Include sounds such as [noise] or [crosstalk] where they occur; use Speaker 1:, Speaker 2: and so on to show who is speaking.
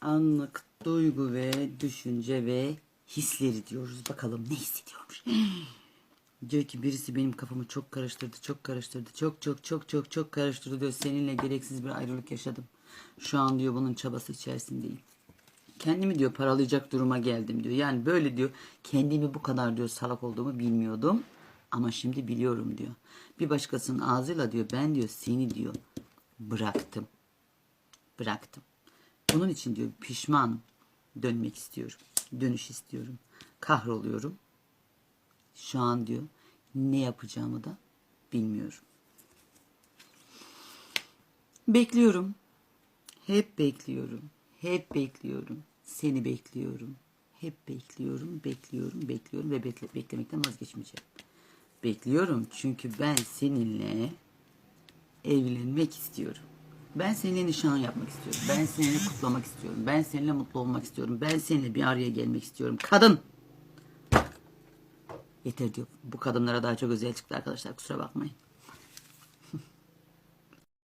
Speaker 1: anlık duygu ve düşünce ve hisleri diyoruz. Bakalım ne hissediyormuş. [gasps] diyor ki birisi benim kafamı çok karıştırdı, çok karıştırdı, çok çok çok çok çok karıştırdı diyor. Seninle gereksiz bir ayrılık yaşadım. Şu an diyor bunun çabası içerisindeyim. Kendimi diyor paralayacak duruma geldim diyor. Yani böyle diyor kendimi bu kadar diyor salak olduğumu bilmiyordum. Ama şimdi biliyorum diyor. Bir başkasının ağzıyla diyor ben diyor seni diyor bıraktım. Bıraktım. Bunun için diyor pişmanım. Dönmek istiyorum. Dönüş istiyorum. Kahroluyorum. Şu an diyor ne yapacağımı da bilmiyorum. Bekliyorum. Hep bekliyorum. Hep bekliyorum. Seni bekliyorum. Hep bekliyorum, bekliyorum, bekliyorum ve bekle, beklemekten vazgeçmeyeceğim. Bekliyorum çünkü ben seninle evlenmek istiyorum. Ben seninle nişan yapmak istiyorum. Ben seninle kutlamak istiyorum. Ben seninle mutlu olmak istiyorum. Ben seninle bir araya gelmek istiyorum. Kadın! Yeter diyor. Bu kadınlara daha çok özel çıktı arkadaşlar. Kusura bakmayın.